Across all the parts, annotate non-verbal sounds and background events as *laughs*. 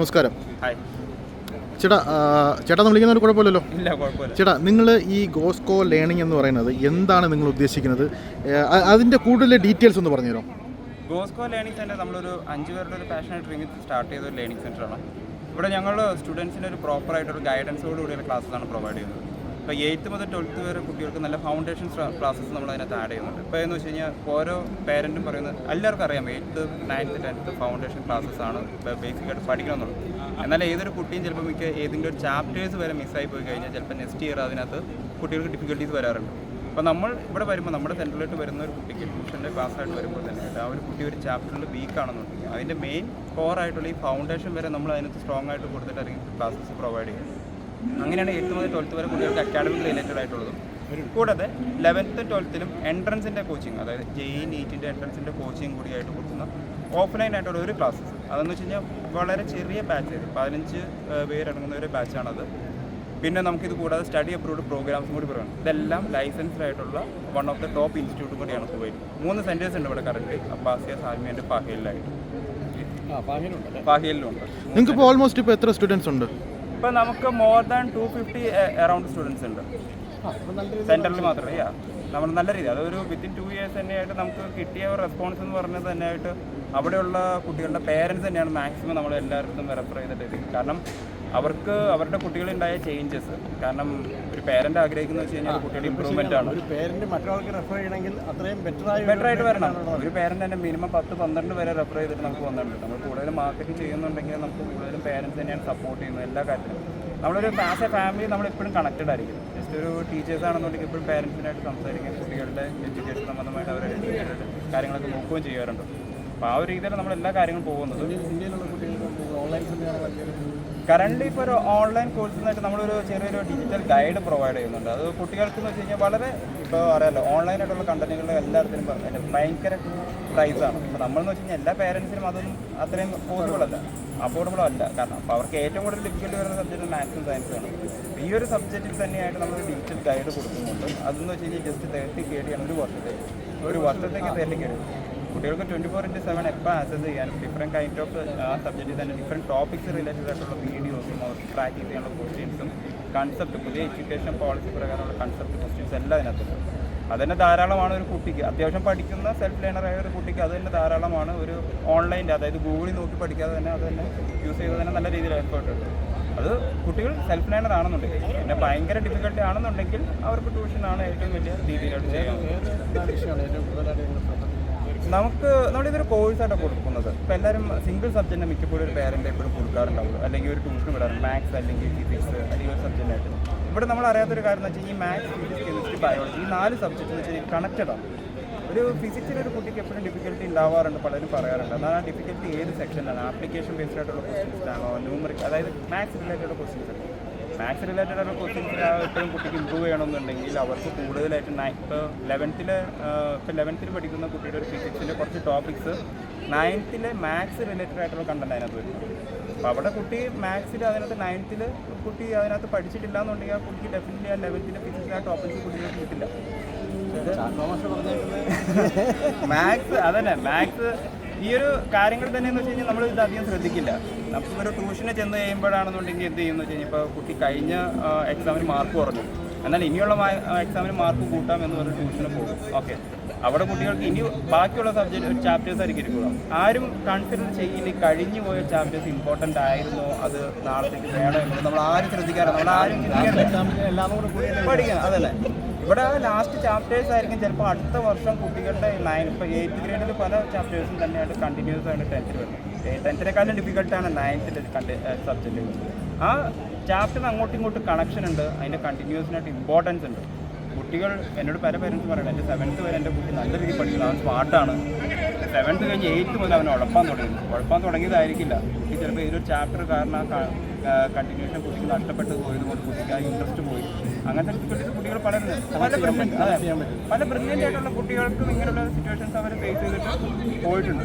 നമസ്കാരം. ഹായ് ചേട്ടാ ചേട്ടാ എന്ന് വിളിക്കുന്നതിന് കുഴപ്പമില്ലല്ലോ? ഇല്ല കുഴപ്പമില്ല. ചേട്ടാ നിങ്ങൾ ഈ ഗോസ്കോ ലേണിംഗ് എന്ന് പറയുന്നത് എന്താണ് നിങ്ങൾ ഉദ്ദേശിക്കുന്നത്? അതിന്റെ അതിന്റെ കൂടുതൽ ഡീറ്റെയിൽസ് ഒന്ന് പറഞ്ഞുതരോ? ഗോസ്കോ ലേണിംഗ് സെന്റർ നമ്മളൊരു അഞ്ച് പേരുടെ ഒരു പാഷൻ ഡ്രീമിൽ സ്റ്റാർട്ട് ചെയ്ത ഒരു ലേണിംഗ് സെന്ററാണ് ഇവിടെ ഞങ്ങൾ സ്റ്റുഡൻസിന് ഒരു പ്രോപ്പറായിട്ടൊരു ഗൈഡൻസോട് കൂടിയുള്ള ക്ലാസ്സാണ് പ്രൊവൈഡ് ചെയ്യുന്നത്. ഇപ്പോൾ എയ്ത്ത് മുതൽ ട്വൽത്ത് വരെ കുട്ടികൾക്ക് നല്ല ഫൗണ്ടേഷൻ ക്ലാസ്സസ് നമ്മൾ അതിനകത്ത് ആഡ് ചെയ്യുന്നുണ്ട്. ഇപ്പോൾ എന്ന് വെച്ച് കഴിഞ്ഞാൽ ഓരോ പേരന്റും പറയുന്നത് എല്ലാവർക്കും അറിയാം eighth ninth tenth foundation classes ആണ് ബേസിക്കായിട്ട് പഠിക്കണമെന്നുള്ളത്. എന്നാൽ ഏതൊരു കുട്ടിയും ചിലപ്പോൾ മിക്ക ഏതെങ്കിലും ഒരു ചാപ്റ്റേഴ്സ് വരെ മിസ്സായി പോയി കഴിഞ്ഞാൽ ചിലപ്പോൾ നെക്സ്റ്റ് ഇയർ അതിനകത്ത് കുട്ടികൾക്ക് ഡിഫിക്കൽട്ടീസ് വരാറുണ്ട്. അപ്പോൾ നമ്മൾ ഇവിടെ വരുമ്പോൾ നമ്മുടെ സെന്ററിലോട്ട് വരുന്ന ഒരു കുട്ടിക്ക് ട്യൂഷന്റെ ക്ലാസ്സായിട്ട് വരുമ്പോൾ തന്നെ ആ ഒരു കുട്ടി ഒരു ചാപ്റ്ററിൽ വീക്ക് ആണെന്നുണ്ടെങ്കിൽ അതിന്റെ മെയിൻ കോർ ആയിട്ടുള്ള ഈ ഫൗണ്ടേഷൻ വരെ നമ്മൾ അതിനകത്ത് സ്ട്രോങ് ആയിട്ട് കൊടുത്തിട്ടായിരിക്കും ക്ലാസ്സസ് പ്രൊവൈഡ് ചെയ്യുന്നത് അങ്ങനെയാണ് എയ്ത്ത് മുതൽ ട്വൽത്ത് വരെ കുട്ടികൾക്ക് അക്കാഡമിക് റിലേറ്റഡ് ആയിട്ടുള്ളതും. കൂടാതെ ലെവൻത്ത് ട്വൽത്തിലും എൻട്രൻസിന്റെ കോച്ചിങ് അതായത് ജെ ഇ നീറ്റിന്റെ എൻട്രൻസിന്റെ കോച്ചിങ് കൂടിയായിട്ട് കൊടുക്കുന്ന ഓഫ്ലൈൻ ആയിട്ടുള്ള ഒരു ക്ലാസ്സസ് അതെന്ന് വെച്ച് കഴിഞ്ഞാൽ വളരെ ചെറിയ ബാച്ച് ആയിരുന്നു. പതിനഞ്ച് പേരടങ്ങുന്ന ഒരു ബാച്ചാണത് പിന്നെ നമുക്കിത് കൂടാതെ സ്റ്റഡി അപ്രൂവ്ഡ് പ്രോഗ്രാംസും കൂടി പറയണം. ഇതെല്ലാം ലൈസൻസ്ഡ് ആയിട്ടുള്ള വൺ ഓഫ് ദ ടോപ്പ് ഇൻസ്റ്റിറ്റ്യൂട്ടും കൂടിയാണ് കുവൈറ്റ് മൂന്ന് സെന്റേഴ്സ് ഉണ്ട് ഇവിടെ കറണ്ട് അബ്ബാസിയ സാൽമിയന്റെ പാഹയിലായിട്ട് പാഹയിലുണ്ട് ഫാഹിലിലുണ്ട് നിങ്ങൾക്ക് ഇപ്പോൾ ഓൾമോസ്റ്റ് ഇപ്പോൾ എത്ര സ്റ്റുഡൻസ് ഉണ്ട്? ഇപ്പോൾ നമുക്ക് more than two fifty around students ഉണ്ട്. സെന്ററിൽ മാത്രമേ യാ നമ്മൾ നല്ല രീതി അതൊരു വിത്തിൻ ടു ഇയേഴ്സ് തന്നെയായിട്ട് നമുക്ക് കിട്ടിയ റെസ്പോൺസ് എന്ന് പറഞ്ഞത് തന്നെയായിട്ട് അവിടെയുള്ള കുട്ടികളുടെ പേരൻസ് തന്നെയാണ് മാക്സിമം നമ്മൾ എല്ലായിടത്തും റെഫർ ചെയ്തിട്ട്. കാരണം അവർക്ക് അവരുടെ കുട്ടികളുണ്ടായ ചേഞ്ചസ് കാരണം ഒരു ആഗ്രഹിക്കുന്ന ആഗ്രഹിക്കുന്നത് വെച്ച് കഴിഞ്ഞാൽ കുട്ടിയുടെ ഇമ്പ്രൂവ്മെന്റ് ആണ്. ഒരു പേരന്റ് മറ്റൊരാൾക്ക് റെഫർ ചെയ്യണമെങ്കിൽ അത്രയും ബെറ്റർ ആയി ബെറ്റർ ആയിട്ട് വരണം. ഒരു പേരന്റ് തന്നെ മിനിമം പത്ത് പന്ത്രണ്ട് വരെ റെഫർ ചെയ്തിട്ട് നമുക്ക് വന്നിട്ടുണ്ട്. നമ്മൾ കൂടുതലും മാർക്കറ്റിംഗ് ചെയ്യുന്നുണ്ടെങ്കിൽ നമുക്ക് കൂടുതലും പേരന്റ്സ് തന്നെയാണ് സപ്പോർട്ട് ചെയ്യുന്നത് എല്ലാ കാര്യത്തിലും. നമ്മളൊരു ആസ് എ ഫാമിലി നമ്മൾ എപ്പോഴും കണക്റ്റഡ് ആയിരിക്കും. ജസ്റ്റ് ഒരു ടീച്ചേഴ്സ് ആണെന്നുണ്ടെങ്കിൽ എപ്പോഴും പേരൻസിനായിട്ട് സംസാരിക്കും. കുട്ടികളുടെ എഡ്യൂക്കേഷൻ സംബന്ധമായിട്ട് അവരുടെ എഡ്യൂക്കേഷൻ കാര്യങ്ങളൊക്കെ നോക്കുകയും ചെയ്യാറുണ്ട്. അപ്പോൾ ആ ഒരു രീതിയിൽ നമ്മൾ എല്ലാ കാര്യങ്ങളും പോകുന്നത്. ഇന്ത്യയിലുള്ള കുട്ടികൾക്ക് ഓൺലൈൻ കറണ്ട് ഇപ്പോൾ ഒരു ഓൺലൈൻ കോഴ്സിനായിട്ട് നമ്മളൊരു ചെറിയൊരു ഡിജിറ്റൽ ഗൈഡ് പ്രൊവൈഡ് ചെയ്യുന്നുണ്ട്. അത് കുട്ടികൾക്ക് എന്ന് വെച്ച് കഴിഞ്ഞാൽ വളരെ ഇപ്പോൾ അറിയാലോ ഓൺലൈനായിട്ടുള്ള കണ്ടന്റുകൾ അതിന്റെ ഭയങ്കര പ്രൈസാണ് ഇപ്പോൾ നമ്മളെന്ന് വെച്ച് കഴിഞ്ഞാൽ എല്ലാ പേരൻസിനും അതൊന്നും അത്രയും പോസിബിൾ അല്ല. അഫോർഡബിൾ അല്ല. കാരണം അപ്പോൾ അവർക്ക് ഏറ്റവും കൂടുതൽ ഡിഫിക്കൽട്ട് വരുന്ന സബ്ജക്റ്റ് മാത്സും സയൻസാണ് ഈ ഒരു സബ്ജക്റ്റിൽ തന്നെയായിട്ട് നമ്മൾ ഡിജിറ്റൽ ഗൈഡ് കൊടുക്കുന്നുണ്ട്. അതെന്ന് വെച്ച് കഴിഞ്ഞാൽ ജസ്റ്റ് തേർട്ടി കെ ഡിയാണ് ഒരു വർഷത്തേക്ക്. ഒരു വർഷത്തേക്ക് തേർട്ടി കെ ഡി കുട്ടികൾക്ക് ട്വന്റി ഫോർ ഇന്റു സെവൻ എപ്പോൾ ആക്സസ് ചെയ്യാനും ഡിഫറെന്റ് കൈൻഡ് ഓഫ് ആ സബ്ജക്റ്റിൽ തന്നെ ഡിഫറെന്റ് ടോപ്പിക്സ് റിലേറ്റഡ് ആയിട്ടുള്ള വീഡിയോസും അവർക്ക് പ്രാക്ടീസ് ചെയ്യാനുള്ള ക്വസ്റ്റ്യൻസും കൺസെപ്റ്റ് പുതിയ എഡ്യൂക്കേഷൻ പോളിസി പ്രകാരമുള്ള കൺസെപ്റ്റ് ക്വസ്റ്റ്യൻസ് എല്ലാം അതിനകത്തുണ്ട് അത് തന്നെ ധാരാളമാണ് ഒരു കുട്ടിക്ക്. അത്യാവശ്യം പഠിക്കുന്ന സെൽഫ് ലേണറായ ഒരു കുട്ടിക്ക് അത് തന്നെ ധാരാളമാണ് ഒരു ഓൺലൈനിൽ അതായത് ഗൂഗിളിൽ നോക്കി പഠിക്കാതെ തന്നെ അത് തന്നെ യൂസ് ചെയ്ത് തന്നെ നല്ല രീതിയിൽ എഫേർട്ട് ഉണ്ട് അത് കുട്ടികൾ സെൽഫ് ലേണർ ആണെന്നുണ്ടെങ്കിൽ പിന്നെ ഭയങ്കര ഡിഫിക്കൽട്ടി ആണെന്നുണ്ടെങ്കിൽ അവർക്ക് ട്യൂഷനാണ് ഏറ്റവും വലിയ രീതിയിലായിട്ട് ചെയ്യാൻ നമുക്ക് നമ്മളിതൊരു കോഴ്സായിട്ട് കൊടുക്കുന്നത്. ഇപ്പം എല്ലാവരും സിംഗിൾ സബ്ജക്റ്റിന് മിക്കപ്പോഴും ഒരു പേരന്റ് എപ്പോഴും കൊടുക്കാറുണ്ടാവുള്ളൂ. അല്ലെങ്കിൽ ഒരു ട്യൂഷൻ വിടാറുണ്ട്. മാത്സ് അല്ലെങ്കിൽ ഫിസിക്സ് അല്ലെങ്കിൽ ഒരു സബ്ജക്റ്റായിട്ട് ഇവിടെ നമ്മൾ അറിയാത്തൊരു കാര്യം എന്ന് വെച്ചാൽ ഈ മാത്സ് ഫിസിക്സ് കെമിസ്ട്രി ബയോളജി ഈ നാല് സബ്ജക്റ്റ് എന്ന് വെച്ചാൽ കണക്റ്റഡ് ആണ്. ഒരു ഫിസിക്സിൽ ഒരു കുട്ടിക്ക് എപ്പോഴും ഡിഫിക്കൽട്ടി ഉണ്ടാവാറുണ്ട്. പലരും പറയാറുണ്ട്. എന്നാൽ ആ ഡിഫിക്കൽട്ടി ഏത് സെക്ഷനിലാണ് ആപ്ലിക്കേഷൻ ബേസ്ഡ് ആയിട്ടുള്ള ക്വസ്റ്റ്യൻസ് ആണോ ന്യൂമറിക് അതായത് maths related questions maths related ആയിട്ടുള്ള ക്വസ്റ്റ്യൻസ് എപ്പോഴും കുട്ടിക്ക് ഇമ്പ്രൂവ് ചെയ്യണമെന്നുണ്ടെങ്കിൽ അവർക്ക് കൂടുതലായിട്ട് ഇപ്പോൾ ലെവൻത്തിൽ ഇപ്പോൾ ലെവൻത്തിൽ പഠിക്കുന്ന കുട്ടിയുടെ ഒരു ഫിസിക്സിന്റെ കുറച്ച് ടോപ്പിക്സ് നയൻത്തിലെ മാത്സ് റിലേറ്റഡ് ആയിട്ടുള്ള കണ്ടന്റ് അതിനകത്ത് വരും. അപ്പോൾ അവിടെ കുട്ടി മാത്സിൽ അതിനകത്ത് നയൻത്തിൽ കുട്ടി അതിനകത്ത് പഠിച്ചിട്ടില്ല എന്നുണ്ടെങ്കിൽ ആ കുട്ടിക്ക് ഡെഫിനറ്റ്ലി ആ ലെവൻത്തിലെ ഫിസിക്സ് ആ ടോപ്പിക്സ് കുട്ടികൾക്ക് കിട്ടില്ല. *laughs* മാത്സ് അതന്നെ മാത്സ് ഈ ഒരു കാര്യങ്ങൾ തന്നെ എന്ന് വെച്ച് കഴിഞ്ഞാൽ നമ്മൾ ഇത് അധികം ശ്രദ്ധിക്കില്ല. നമുക്ക് ഒരു ട്യൂഷന് ചെന്ന് കഴിയുമ്പോഴാണെന്നുണ്ടെങ്കിൽ എന്ത് ചെയ്യുന്നു വെച്ച് കഴിഞ്ഞാൽ ഇപ്പോൾ കുട്ടി കഴിഞ്ഞ എക്സാമിന് മാർക്ക് കുറഞ്ഞു. എന്നാൽ ഇനിയുള്ള എക്സാമിന് മാർക്ക് കൂട്ടാം എന്ന് പറഞ്ഞ് ട്യൂഷന് പോകും. ഓക്കെ അവിടെ കുട്ടികൾക്ക് ഇനി ബാക്കിയുള്ള സബ്ജക്റ്റ് ചാപ്റ്റേഴ്സ് ആയിരിക്കും ഇരിക്കുക ആരും കൺസിഡർ ചെയ്യില്ല. കഴിഞ്ഞു പോയ ചാപ്റ്റേഴ്സ് ഇമ്പോർട്ടന്റ് ആയിരുന്നോ? അത് നാളത്തേക്ക് വേണോ എന്നുള്ളത് നമ്മൾ ആരും ശ്രദ്ധിക്കാറില്ല. നമ്മൾ ആരും എല്ലാം പഠിക്കാം അതല്ലേ. ഇവിടെ ലാസ്റ്റ് ചാപ്റ്റേഴ്സ് ആയിരിക്കും. ചിലപ്പോൾ അടുത്ത വർഷം കുട്ടികളുടെ നയൻ ഇപ്പോൾ എയ്ത്ത് ഗ്രേഡിൽ പല ചാപ്റ്റേഴ്സും തന്നെയായിട്ട് കണ്ടിന്യൂസ് ആയിട്ട് ടെൻത്തിൽ വരുന്നത് ടെൻത്തിനെക്കാളും ഡിഫിക്കൽട്ടാണ് കണ്ട സബ്ജക്റ്റ് ആ ചാപ്റ്ററിന് അങ്ങോട്ടും ഇങ്ങോട്ടും കണക്ഷൻ ഉണ്ട്. അതിന്റെ കണ്ടിന്യൂസിനായിട്ട് ഇമ്പോർട്ടൻസ് ഉണ്ട്. കുട്ടികൾ എന്നോട് പല പേരൻസ് പറയണം എന്റെ സെവൻത്ത് വരെ എന്റെ കുട്ടി നല്ല രീതിയിൽ പഠിക്കുന്നത് അവൻ സ്മാർട്ടാണ് സെവൻത്ത് കഴിഞ്ഞ് എയ്ത്ത് മുതൽ അവൻ ഉഴപ്പാൻ തുടങ്ങി. ഉഴപ്പാൻ തുടങ്ങിയതായിരിക്കില്ല. കുട്ടി ചിലപ്പോൾ ഏതൊരു ചാപ്റ്റർ കാരണം ആ കണ്ടിന്യൂഷൻ കുട്ടിക്ക് നഷ്ടപ്പെട്ട് പോയത് കൊണ്ട് കുട്ടിക്ക് ആ ഇൻട്രസ്റ്റ് പോയി. അങ്ങനത്തെ കുട്ടികൾ കുട്ടികൾ പല പല ബ്രില്യന്റ് പല ബ്രില്യന്റ് ആയിട്ടുള്ള കുട്ടികൾക്കും ഇങ്ങനെയുള്ള സിറ്റുവേഷൻസ് അവർ ഫേസ് ചെയ്തിട്ട് പോയിട്ടുണ്ട്.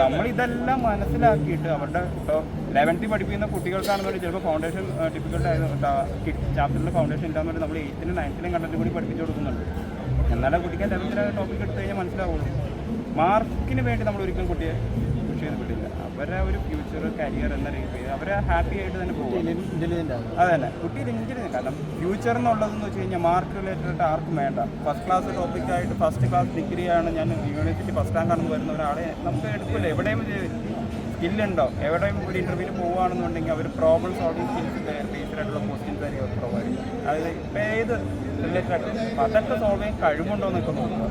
നമ്മൾ ഇതെല്ലാം മനസ്സിലാക്കിയിട്ട് അവരുടെ ഇപ്പോൾ ലെവൻത്തിൽ പഠിപ്പിക്കുന്ന കുട്ടികൾക്കാണെന്നുണ്ടെങ്കിൽ ചിലപ്പോൾ ഫൗണ്ടേഷൻ ഡിഫിക്കൽട്ട് ആയത് ചാപ്റ്ററിൽ ഫൗണ്ടേഷൻ ഇല്ലാന്നുണ്ടെങ്കിൽ നമ്മൾ എയ്ത്തിനും നയൻത്തിനും കണ്ടന്റ് കൂടി പഠിപ്പിച്ചു കൊടുക്കുന്നുണ്ട്. എന്നാലും കുട്ടിക്ക് ലെവൻത്തിലെ ടോപ്പിക് എടുത്തു കഴിഞ്ഞാൽ മനസ്സിലാവുള്ളൂ. മാർക്കിന് വേണ്ടി നമ്മൾ ഒരിക്കലും കുട്ടിയെ ചെയ്ത് വിടില്ല അവരെ ഒരു ഫ്യൂച്ചർ കരിയർ എന്ന രീതിയിൽ അവരെ ഹാപ്പി ആയിട്ട് തന്നെ പോകും ഇന്റലിജന്റ് ആണ് അതെ തന്നെ കുട്ടിയിൽ ഇഞ്ചിന് കാരണം ഫ്യൂച്ചർ എന്നുള്ളതെന്ന് വെച്ച് കഴിഞ്ഞാൽ മാർക്ക് റിലേറ്റഡ് ആയിട്ട് ആർക്കും വേണ്ട. ഫസ്റ്റ് ക്ലാസ് ടോപ്പിക്കായിട്ട് ഫസ്റ്റ് ക്ലാസ് ഡിഗ്രിയാണ് ഞാൻ യൂണിവേഴ്സിറ്റി ഫസ്റ്റ് റാങ്ക് ആണെന്ന് വരുന്ന ഒരാളെ നമുക്ക് എടുക്കില്ല. എവിടെയും സ്കില്ലുണ്ടോ എവിടെയും ഒരു ഇന്റർവ്യൂവിന് പോവുകയാണെന്നുണ്ടെങ്കിൽ അവർ പ്രോബ്ലം സോൾവിങ് സ്കിൽസിന്റെ ടീച്ചറായിട്ടുള്ള ക്വസ്റ്റ്യൻസ് ആയിരിക്കും അവർ പ്രൊവൈഡ് ചെയ്യും. അതായത് ഇപ്പം ഏത് റിലേറ്റഡ് ആയിട്ട് അതൊക്കെ സോൾവ് ചെയ്യാൻ കഴിവുണ്ടോ എന്നൊക്കെ നോക്കുക.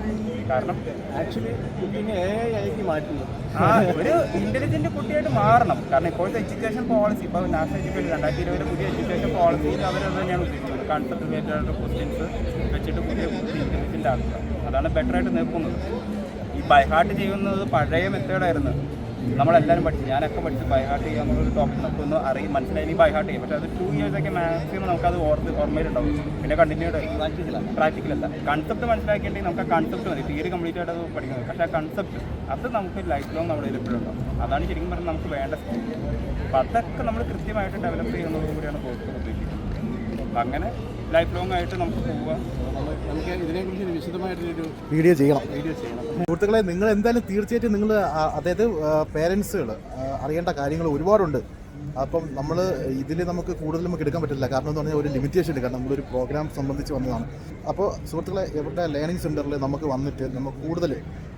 കാരണം ആക്ച്വലി കുട്ടീനെ എ ആയിട്ട് മാറ്റുന്നു. ആ ഒരു ഇന്റലിജന്റ് കുട്ടിയായിട്ട് മാറണം. കാരണം ഇപ്പോഴത്തെ എഡ്യൂക്കേഷൻ പോളിസി ഇപ്പോൾ നാഷണൽ എഡ്യൂക്കേഷൻ രണ്ടായിരത്തി ഇരുപതിലെ പുതിയ എഡ്യൂക്കേഷൻ പോളിസിയിൽ അവരത് തന്നെയാണ് ഉദ്ദേശിക്കുന്നത് കൺസെപ്റ്റ് റിലേറ്റഡ് ആയിട്ടുള്ള ക്വസ്റ്റ്യൻസ് വെച്ചിട്ട് പുതിയ കുട്ടി ഇന്റലിജന്റ് ആക്കുക. അതാണ് ബെറ്റർ ആയിട്ട് നിൽക്കുന്നത്. ഈ ബൈഹാർട്ട് ചെയ്യുന്നത് പഴയ മെത്തേഡായിരുന്നു നമ്മളെല്ലാവരും പഠിച്ചു. ഞാനൊക്കെ പഠിച്ച്. ബൈഹാർട്ട് ചെയ്യുക എന്നുള്ളൊരു ടോപ്പിക് ഒന്ന് അറിയും മനസ്സിലായി. ബൈഹാർട്ട് ചെയ്യും. പക്ഷേ അത് ടു ഇയേഴ്സ് ഒക്കെ മാക്സിമം നമുക്കത് ഓർത്ത് ഓർമ്മയിലുണ്ടാവും. പിന്നെ കണ്ടിന്യൂ അല്ല. കൺസെപ്റ്റ് മനസ്സിലാക്കിയിട്ടുണ്ടെങ്കിൽ നമുക്ക് ആ കൺസെപ്റ്റ് മതി. തിയറി കംപ്ലീറ്റ് ആയിട്ട് അത് പഠിക്കുന്നത്. പക്ഷേ ആ കൺസെപ്റ്റ് അത് നമുക്ക് ലൈഫ് ലോങ് നമ്മുടെ ഉണ്ടാവും അതാണ് ശരിക്കും പറഞ്ഞാൽ നമുക്ക് വേണ്ട സ്കിൽ അപ്പം അതൊക്കെ നമ്മൾ കൃത്യമായിട്ട് ഡെവലപ്പ് ചെയ്യുന്നതോടുകൂടിയാണ് കോഴ്സ് ഉദ്ദേശിക്കുന്നത്. അപ്പം അങ്ങനെ ലൈഫ് ലോങ് ആയിട്ട് നമുക്ക് നമ്മൾ നമുക്ക് ഇതിനെക്കുറിച്ച് വിശദമായിട്ടൊരു വീഡിയോ ചെയ്യണം. വീഡിയോ ചെയ്യണം. സുഹൃത്തുക്കളെ നിങ്ങൾ എന്തായാലും തീർച്ചയായിട്ടും നിങ്ങൾ അതായത് പേരൻസുകൾ അറിയേണ്ട കാര്യങ്ങൾ ഒരുപാടുണ്ട്. അപ്പം നമ്മൾ ഇതിൽ നമുക്ക് കൂടുതൽ നമുക്ക് എടുക്കാൻ പറ്റില്ല. കാരണം എന്ന് പറഞ്ഞാൽ ഒരു ലിമിറ്റേഷൻ ഉണ്ട്. കാരണം നമ്മളൊരു പ്രോഗ്രാം സംബന്ധിച്ച് വന്നതാണ്. അപ്പോൾ സുഹൃത്തുക്കളെ എവിടെ ലേണിംഗ് സെന്ററിൽ നമുക്ക് വന്നിട്ട് നമുക്ക് കൂടുതൽ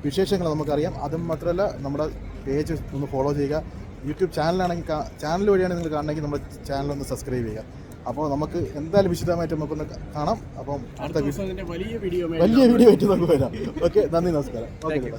വിശേഷങ്ങൾ നമുക്കറിയാം. അതും മാത്രമല്ല നമ്മുടെ പേജ് ഒന്ന് ഫോളോ ചെയ്യുക. യൂട്യൂബ് ചാനലാണെങ്കിൽ ചാനൽ വഴിയാണ് നിങ്ങൾ കാണണമെങ്കിൽ നമ്മുടെ ചാനൽ ഒന്ന് സബ്സ്ക്രൈബ് ചെയ്യുക. അപ്പോൾ നമുക്ക് എന്തായാലും വിശദമായിട്ട് നമുക്കൊന്ന് കാണാം. അപ്പം അടുത്ത വലിയ വീഡിയോ ആയിട്ട് നമുക്ക് വരാം. ഓക്കെ നന്ദി നമസ്കാരം. ഓക്കെ